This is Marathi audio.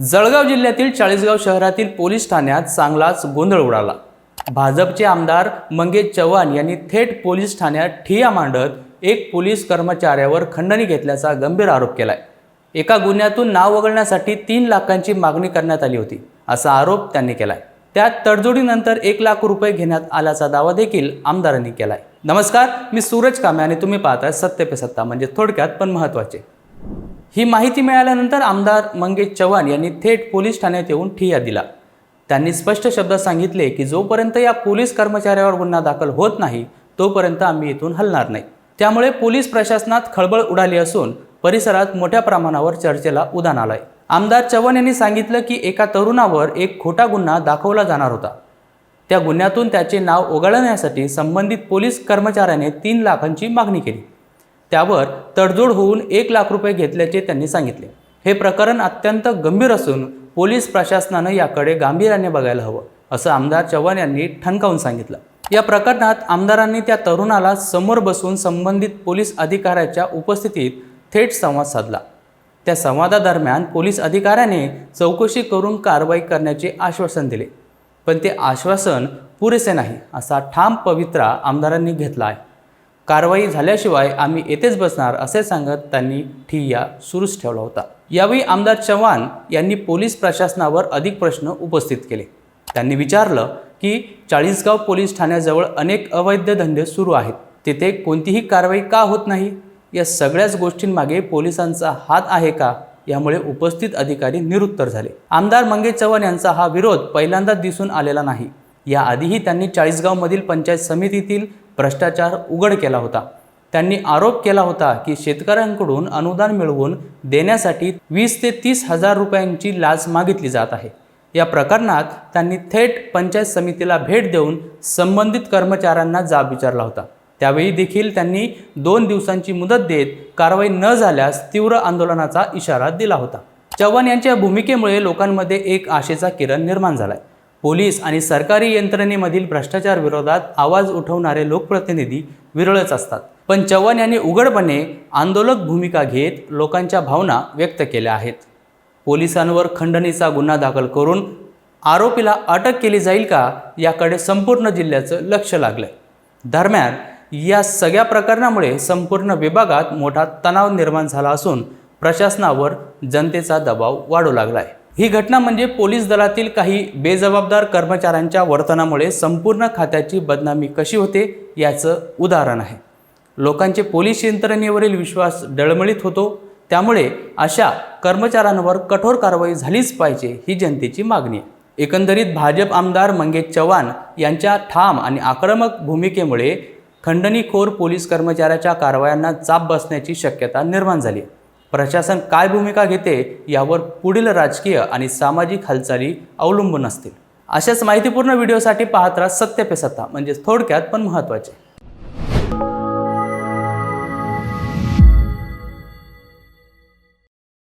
जळगाव जिल्ह्यातील चाळीसगाव शहरातील पोलीस ठाण्यात चांगलाच गोंधळ उडाला. भाजपचे आमदार मंगेश चव्हाण यांनी थेट पोलीस ठाण्यात ठिया मांडत एक पोलीस कर्मचाऱ्यावर खंडणी घेतल्याचा गंभीर आरोप केलाय. एका गुन्ह्यातून नाव वगळण्यासाठी तीन लाखांची मागणी करण्यात आली होती असा आरोप त्यांनी केलाय. त्यात तडजोडीनंतर एक लाख रुपये घेण्यात आल्याचा दावा देखील आमदारांनी केलाय. नमस्कार मी सूरज कामे आणि तुम्ही पाहताय सत्य पे सत्ता म्हणजे थोडक्यात पण महत्त्वाचे ही माहिती मिळाल्यानंतर आमदार मंगेश चव्हाण यांनी थेट पोलीस ठाण्यात येऊन ठिय्या दिला. त्यांनी स्पष्ट शब्दात सांगितले की जोपर्यंत या पोलीस कर्मचाऱ्यावर गुन्हा दाखल होत नाही तोपर्यंत आम्ही इथून हलणार नाही. त्यामुळे पोलीस प्रशासनात खळबळ उडाली असून परिसरात मोठ्या प्रमाणावर चर्चेला उधाण आलंय. आमदार चव्हाण यांनी सांगितलं की एका तरुणावर एक खोटा गुन्हा दाखवला जाणार होता. त्या गुन्ह्यातून त्याचे नाव ओघळण्यासाठी संबंधित पोलीस कर्मचाऱ्याने तीन लाखांची मागणी केली. त्यावर तडजोड होऊन एक लाख रुपये घेतल्याचे त्यांनी सांगितले. हे प्रकरण अत्यंत गंभीर असून पोलीस प्रशासनानं याकडे गांभीर्याने बघायला हवं असं आमदार चव्हाण यांनी ठणकावून सांगितलं. या प्रकरणात आमदारांनी त्या तरुणाला समोर बसून संबंधित पोलीस अधिकाऱ्याच्या उपस्थितीत थेट संवाद साधला. त्या संवादादरम्यान पोलीस अधिकाऱ्याने चौकशी करून कारवाई करण्याचे आश्वासन दिले. पण ते आश्वासन पुरेसे नाही असा ठाम पवित्रा आमदारांनी घेतला आहे. कारवाई झाल्याशिवाय आम्ही येथेच बसणार असे सांगत त्यांनी ठिय्या सुरूच ठेवला होता. यावेळी आमदार चव्हाण यांनी पोलीस प्रशासनावर अधिक प्रश्न उपस्थित केले. त्यांनी विचारलं की चाळीसगाव पोलीस ठाण्याजवळ अनेक अवैध धंदे सुरू आहेत. तिथे कोणतीही कारवाई का होत नाही? या सगळ्याच गोष्टींमागे पोलिसांचा हात आहे का? यामुळे उपस्थित अधिकारी निरुत्तर झाले. आमदार मंगेश चव्हाण यांचा हा विरोध पहिल्यांदाच दिसून आलेला नाही. याआधीही त्यांनी चाळीसगावमधील पंचायत समितीतील भ्रष्टाचार उघड केला होता. त्यांनी आरोप केला होता की शेतकऱ्यांकडून अनुदान मिळवून देण्यासाठी वीस ते तीस हजार रुपयांची लाच मागितली जात आहे. या प्रकरणात त्यांनी थेट पंचायत समितीला भेट देऊन संबंधित कर्मचाऱ्यांना जाब विचारला होता. त्यावेळी देखील त्यांनी दोन दिवसांची मुदत देत कारवाई न झाल्यास तीव्र आंदोलनाचा इशारा दिला होता. चव्हाण यांच्या भूमिकेमुळे लोकांमध्ये एक आशेचा किरण निर्माण झालाय. पोलीस आणि सरकारी यंत्रणेमधील भ्रष्टाचार विरोधात आवाज उठवणारे लोकप्रतिनिधी विरळच असतात. पण चव्हाण यांनी उघडपणे आंदोलक भूमिका घेत लोकांच्या भावना व्यक्त केल्या आहेत. पोलिसांवर खंडणीचा गुन्हा दाखल करून आरोपीला अटक केली जाईल का याकडे संपूर्ण जिल्ह्याचं लक्ष लागलं दरम्यान या सगळ्या प्रकरणामुळे संपूर्ण विभागात मोठा तणाव निर्माण झाला असून प्रशासनावर जनतेचा दबाव वाढू लागला आहे ही घटना म्हणजे पोलीस दलातील काही बेजबाबदार कर्मचाऱ्यांच्या वर्तनामुळे संपूर्ण खात्याची बदनामी कशी होते याचं उदाहरण आहे. लोकांचे पोलीस यंत्रणेवरील विश्वास डळमळीत होतो त्यामुळे अशा कर्मचाऱ्यांवर कठोर कारवाई झालीच पाहिजे ही जनतेची मागणी आहे. एकंदरीत भाजप आमदार मंगेश चव्हाण यांच्या ठाम आणि आक्रमक भूमिकेमुळे खंडणीखोर पोलीस कर्मचाऱ्याच्या कारवायांना चाप बसण्याची शक्यता निर्माण झाली आहे. प्रशासन काय भूमिका घेते यावर पुढील राजकीय आणि सामाजिक हालचाली अवलंबून असतील. अशाच माहितीपूर्ण व्हिडिओसाठी पाहत राहा सत्य पे सत्ता म्हणजेच थोडक्यात पण महत्त्वाचे.